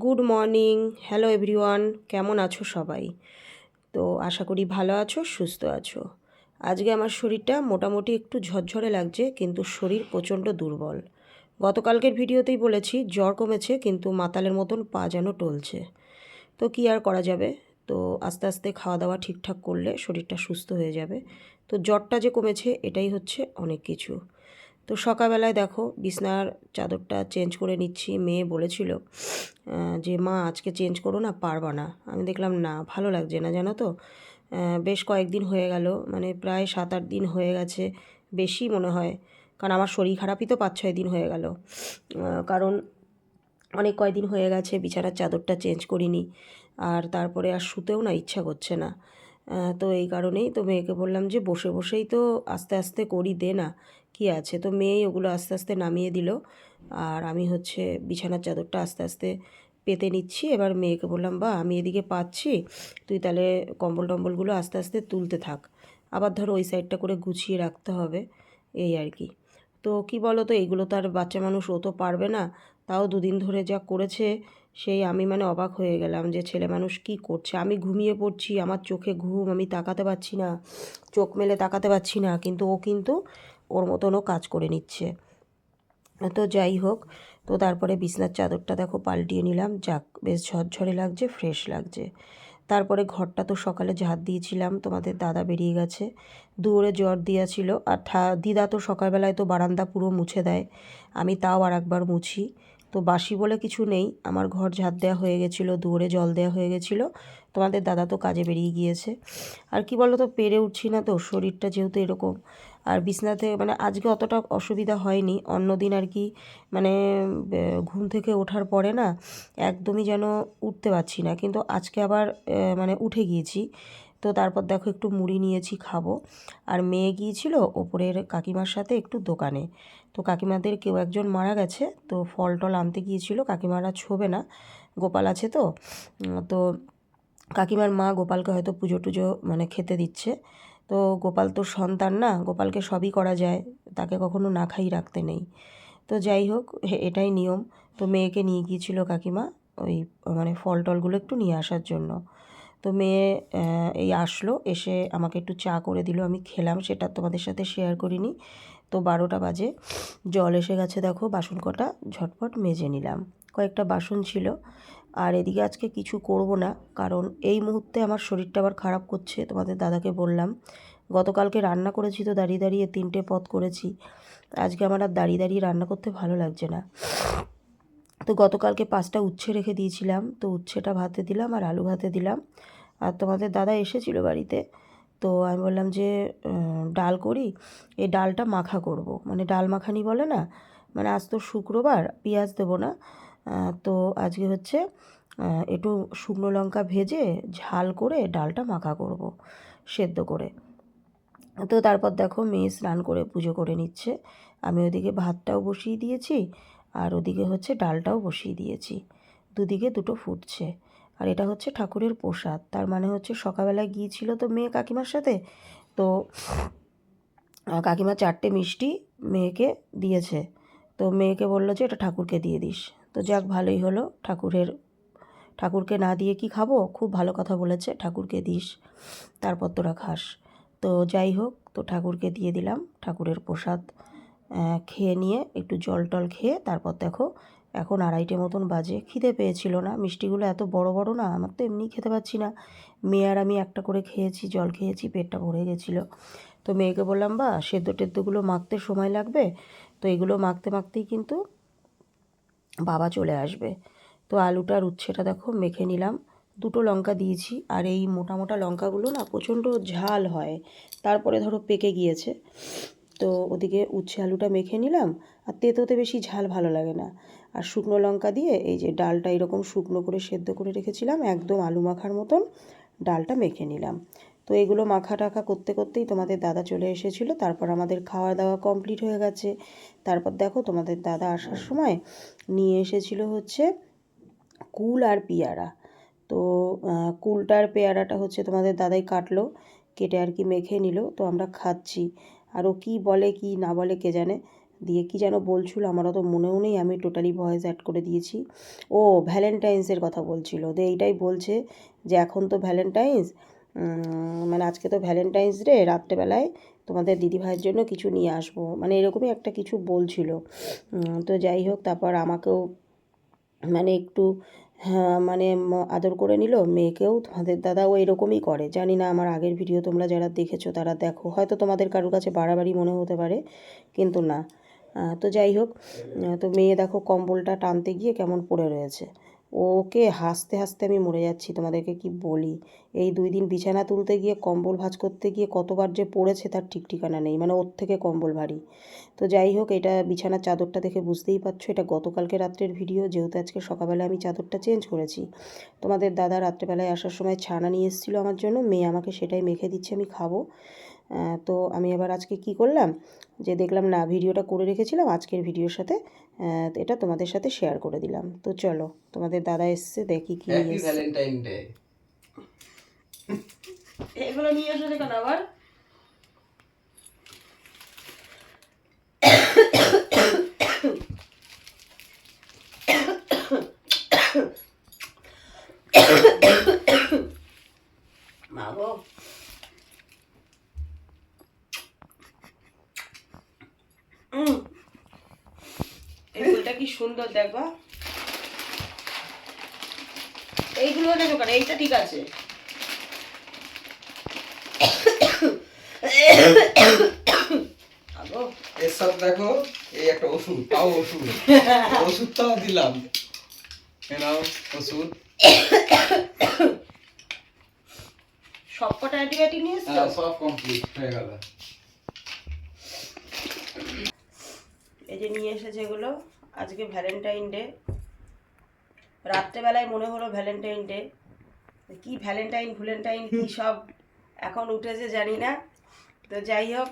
Good morning, hello everyone, কেমন আছো সবাই? তো আশা করি ভালো আছো, সুস্থ আছো। আজকে আমার শরীরটা মোটামুটি একটু ঝরঝরে লাগছে, কিন্তু শরীর প্রচণ্ড দুর্বল। গতকালকের ভিডিওতেই বলেছি, জ্বর কমেছে, কিন্তু মাতালের মতন পা যেন টলছে। তো কী আর করা যাবে? তো আস্তে আস্তে খাওয়া দাওয়া ঠিকঠাক করলে শরীরটা সুস্থ হয়ে যাবে। তো জ্বরটা যে কমেছে, এটাই হচ্ছে অনেক কিছু। তো সকালবেলায় দেখো বিছনার চাদরটা চেঞ্জ করে নিচ্ছি। মেয়ে বলেছিল যে মা, আজকে চেঞ্জ করো না, পারবা না। আমি দেখলাম, না, ভালো লাগছে না, জানো তো? বেশ কয়েকদিন হয়ে গেল মানে প্রায় সাত আট দিন হয়ে গেছে, বেশি মনে হয়, কারণ আমার শরীর খারাপই তো পাঁচ ছয় দিন হয়ে গেল। কারণ অনেক কয়দিন হয়ে গেছে, বিছানার চাদরটা চেঞ্জ করিনি, আর তারপরে আর শুতেও না, ইচ্ছা করছে না। তো এই কারণেই তো মেয়েকে বললাম যে, বসে, বসেই তো আস্তে আস্তে করি, দে না। কি আছে? তো মেয়েই ওগুলো আস্তে আস্তে নামিয়ে দিল। আর আমি হচ্ছে বিছানার চাদরটা আস্তে আস্তে পেতে নিচ্ছি। এবার মেয়েকে বললাম বা আমি এদিকে পাচ্ছি। তুই তাহলে কম্বল টম্বলগুলো আস্তে আস্তে তুলতে থাক। আবার ধরো ওই সাইডটা করে গুছিয়ে রাখতে হবে। এই আর কি। তো কি বলো তো এইগুলো তো আর বাচ্চা মানুষ ও তো পারবে না। তাও দুদিন ধরে যা করেছে, সেই আমি মানে অবাক হয়ে গেলাম যে ছেলে মানুষ কি করছে? আমি ঘুমিয়ে পড়ছি, আমার চোখে ঘুম, আমি তাকাতে পারছি না, চোখ মেলে তাকাতে পারছি না। কিন্তু ও কিন্তু ওর মতনও কাজ করে নিচ্ছে। তো যাই হোক, তো তারপরে বিছনার চাদরটা দেখো পাল্টিয়ে নিলাম। যাক, বেশ ঝরঝরে লাগছে, ফ্রেশ লাগছে। তারপরে ঘরটা তো সকালে ঝাঁত দিয়েছিলাম, তোমাদের দাদা বেরিয়ে গেছে। দূরে জ্বর দিয়েছিল, আর দিদা তো সকালবেলায় তো বারান্দা পুরো মুছে দেয়। আমি তাও আর একবার মুছি। তো বাসি বলে কিছু নেই। আমার ঘর ঝাঁট দেওয়া হয়ে গেছিল, দুয়ারে জল দেওয়া হয়ে গেছিল। তোমাদের দাদা তো কাজে বেরিয়ে গিয়েছে। আর কি বলো তো পেরে উঠছি না তো, শরীরটা যেহেতু এরকম। আর বিছনা থেকে মানে আজকে অতটা অসুবিধা হয়নি। অন্য দিন আর কি মানে ঘুম থেকে ওঠার পরে না, একদমই যেন উঠতে পারছি না। কিন্তু আজকে আবার মানে উঠে গিয়েছি। তো তারপর দেখো একটু মুড়ি নিয়েছি, খাব। আর মেয়ে গিয়েছিল ওপরের কাকিমার সাথে একটু দোকানে। তো কাকিমাদের কেউ একজন মারা গেছে, তো ফল টল আনতে গিয়েছিল, কাকিমারা ছোবে না, গোপাল আছে তো। তো কাকিমার মা গোপালকে হয়তো পুজো টুজো মানে খেতে দিচ্ছে। তো গোপাল তো সন্তান না, গোপালকে সবই করা যায়, তাকে কখনো না খাই রাখতে নেই। তো যাই হোক এটাই নিয়ম। তো মেয়েকে নিয়ে গিয়েছিল কাকিমা ওই মানে ফল টলগুলো একটু নিয়ে আসার জন্য। তো মেয়ে এই আসলো, এসে আমাকে একটু চা করে দিল, আমি খেলাম, সেটা তোমাদের সাথে শেয়ার করিনি। তো বারোটা বাজে, জল এসে গেছে দেখো, বাসন কটা, ঝটপট মেজে নিলাম। কয়েকটা বাসন ছিল, আর এদিকে আজকে কিছু করব না, কারণ এই মুহূর্তে আমার শরীরটা আবার খারাপ করছে, তোমাদের দাদাকে বললাম। গতকালকে রান্না করেছি তো, দাঁড়িয়ে দাঁড়িয়ে তিনটে পথ করেছি। আজকে আমার আর দাঁড়িয়ে দাঁড়িয়ে রান্না করতে ভালো লাগছে না। তো গতকালকে পাঁচটা উচ্ছে রেখে দিয়েছিলাম। তো উচ্ছেটা ভাতে দিলাম আর আলু ভাতে দিলাম। আর তোমাদের দাদা এসেছিল বাড়িতে। তো আমি বললাম যে ডাল করি। এই ডালটা মাখা করব। মানে ডাল মাখানি বলে না মানে আজ তো শুক্রবার, পেঁয়াজ দেবো না। তো আজকে হচ্ছে একটু শুকনো লঙ্কা ভেজে ঝাল করে ডালটা মাখা করব, সেদ্ধ করে। তো তারপর দেখো মেয়ে স্নান করে পুজো করে নিচ্ছে। আমি ওদিকে ভাতটাও বসিয়ে দিয়েছি। আর ওদিকে হচ্ছে ডালটাও বসিয়ে দিয়েছি। দুদিকে দুটো ফুটছে। আর এটা হচ্ছে ঠাকুরের প্রসাদ। তার মানে হচ্ছে সকালবেলায় গিয়েছিল তো মেয়ে কাকিমার সাথে? তো কাকিমা চারটে মিষ্টি মেয়েকে দিয়েছে। তো মেয়েকে বলল যে, এটা ঠাকুরকে দিয়ে দিস। তো যাক, ভালোই হলো। ঠাকুরের, ঠাকুরকে না দিয়ে কি খাব? খুব ভালো কথা বলেছে, ঠাকুরকে দিস, তারপর তোরা খাস। তো যাই হোক, তো ঠাকুরকে দিয়ে দিলাম ঠাকুরের প্রসাদ। খেয়ে নিয়ে একটু জল টল খেয়ে তারপর দেখো এখন আড়াইটে মতন বাজে। খিদে পেয়েছিল না। মিষ্টিগুলো এত বড় বড় না, আমার তো এমনি খেতে পাচ্ছি না। মেয়ে আর আমি একটা করে খেয়েছি, জল খেয়েছি, পেটটা ভরে গেছিল। তো মেয়েকে বললাম বা সেদ্ধ টেদ্ধগুলো মাখতে সময় লাগবে? তো এগুলো মাখতে মাখতেই কিন্তু বাবা চলে আসবে। তো আলুটার উচ্ছেটা দেখো মেখে নিলাম। দুটো লঙ্কা দিয়েছি আর এই মোটা মোটা লঙ্কাগুলো না প্রচণ্ড ঝাল হয়। তারপরে ধরো পেকে গিয়েছে। তো ওদিকে উচ্ছে আলুটা মেখে নিলাম আর তেতোতে বেশি ঝাল ভালো লাগে না। আর শুকনো লঙ্কা দিয়ে এই যে ডালটা এরকম শুকনো করে সেদ্ধ করে রেখেছিলাম একদম আলু মাখার মতন ডালটা মেখে নিলাম। তো এগুলো মাখা টাখা করতে করতেই তোমাদের দাদা চলে এসেছিল তারপর আমাদের খাওয়া দাওয়া কমপ্লিট হয়ে গেছে। তারপর দেখো তোমাদের দাদা আসার সময় নিয়ে এসেছিল হচ্ছে কুল আর পেয়ারা। তো আহ, কুলটা আর পেয়ারাটা হচ্ছে তোমাদের দাদাই কাটলো কেটে আর কি মেখে নিল তো আমরা খাচ্ছি। আর ও কী বলে, কি না বলে, কে জানে? দিয়ে কি যেন বলছিল, আমার অত মনেও নেই, আমি টোটালি ভয়েস অ্যাড করে দিয়েছি। ও ভ্যালেন্টাইন্সের কথা বলছিল তো এইটাই বলছে যে এখন তো ভ্যালেন্টাইন্স মানে আজকে তো ভ্যালেন্টাইন্স ডে রাত্রেবেলায় তোমাদের দিদিভাইয়ের জন্য কিছু নিয়ে আসব। মানে এরকমই একটা কিছু বলছিল। তো যাই হোক, তারপর আমাকেও মানে একটু মানে আদর করে নিল। মেয়েকেও, তোমাদের দাদাও এরকমই করে। জানি না আমার আগের ভিডিও তোমরা যারা দেখেছ তারা দেখো। হয়তো তোমাদের কারোর কাছে বাড়াবাড়ি মনে হতে পারে, কিন্তু না। তো যাই হোক তো মেয়ে দেখো কম্বলটা টানতে গিয়ে কেমন পড়ে রয়েছে। ওকে হাসতে হাসতে আমি মরে যাচ্ছি, তোমাদেরকে কি বলি? এই দুই দিন বিছানা তুলতে গিয়ে, কম্বল ভাঁজ করতে গিয়ে কতবার যে পড়েছে তার ঠিক ঠিকানা নেই মানে ওর থেকে কম্বল ভারী। তো যাই হোক, এটা বিছানার চাদরটা দেখে বুঝতেই পারছ, এটা গতকালকে রাত্রের ভিডিও, যেহেতু আজকে সকালবেলা আমি চাদরটা চেঞ্জ করেছি। তোমাদের দাদা রাত্রেবেলায় আসার সময় ছানা নিয়ে এসেছিল আমার জন্য, মেয়ে আমাকে সেটাই মেখে দিচ্ছে, আমি খাব। তো আমি আবার আজকে কি করলাম? যে দেখলাম না, ভিডিওটা করে রেখেছিলাম, আজকের ভিডিওর সাথে এটা তোমাদের সাথে শেয়ার করে দিলাম। তো চলো তোমাদের দাদা এসছে দেখি কি ভ্যালেন্টাইন ডে এগুলো নিয়ে আসলে কেন আবার মা গো উম, এই ফুলটা কি সুন্দর দেখবা এইগুলো দেখো কেন? এইটা ঠিক আছে। আগো এর সাথে দেখো এই একটা ওষুধ। তাও ওষুধ। ওষুধটাও দিলাম। নাও ওষুধ। সব কটা অ্যান্টিবায়োটিক নিয়ে এসছো? হ্যাঁ সব কমপ্লিট হয়ে গেল। এই যে নিয়ে এসেছে এগুলো। আজকে ভ্যালেন্টাইন ডে রাত্রেবেলায় মনে হলো ভ্যালেন্টাইন ডে কি ভ্যালেন্টাইন ভুলেন্টাইন কি সব এখন উঠেছে জানি না। তো যাই হোক,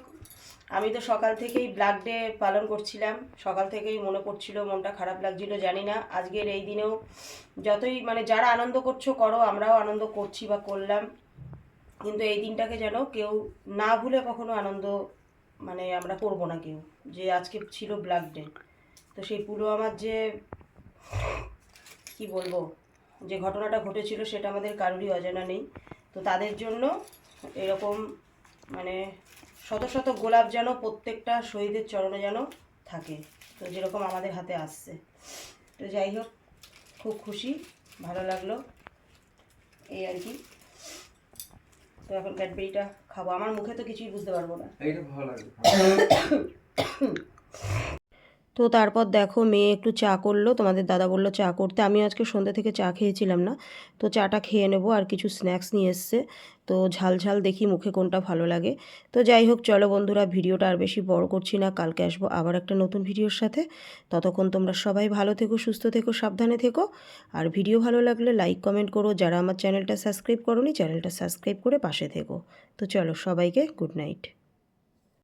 আমি তো সকাল থেকেই ব্ল্যাক ডে পালন করছিলাম। সকাল থেকেই মনে পড়ছিল, মনটা খারাপ লাগছিল, জানি না। আজকের এই দিনেও যতই মানে যারা আনন্দ করছ করো, আমরাও আনন্দ করছি বা করলাম। কিন্তু এই দিনটাকে যেন কেউ না ভুলে কখনো আনন্দ মানে আমরা করব না কেউ। যে আজকে ছিল ব্ল্যাক ডে তো সেই পুরো আমার যে কি বলব যে ঘটনাটা ঘটেছিল সেটা আমাদের কারোরই অজানা নেই। তো তাদের জন্য এরকম মানে শত শত গোলাপ যেন প্রত্যেকটা শহীদের চরণে যেন থাকে। তো যেরকম আমাদের হাতে আসছে। তো যাই হোক খুব খুশি ভালো লাগল। এই আর কি। তো এখন ক্যাডবেরিটা খাব। আমার মুখে তো কিছুই বুঝতে পারব না। এইটা ভালো লাগবে তো তারপর দেখো মেয়ে একটু চা করল, তোমাদের দাদা বলল চা করতে। আমি আজকে সন্ধ্যা থেকে চা খেয়েছিলাম না। তো চাটা খেয়ে নেব আর কিছু স্ন্যাক্স নিয়ে এসছে। তো ঝাল ঝাল দেখি মুখে কোনটা ভালো লাগে। তো যাই হোক, চলো বন্ধুরা, ভিডিওটা আর বেশি বড় করছি না। কালকে আসব আবার একটা নতুন ভিডিওর সাথে। ততক্ষণ তোমরা সবাই ভালো থেকো, সুস্থ থেকো, সাবধানে থেকো। আর ভিডিও ভালো লাগলে লাইক কমেন্ট করো। যারা আমার চ্যানেলটা সাবস্ক্রাইব করোনি চ্যানেলটা সাবস্ক্রাইব করে পাশে থেকো। তো চলো সবাইকে গুড নাইট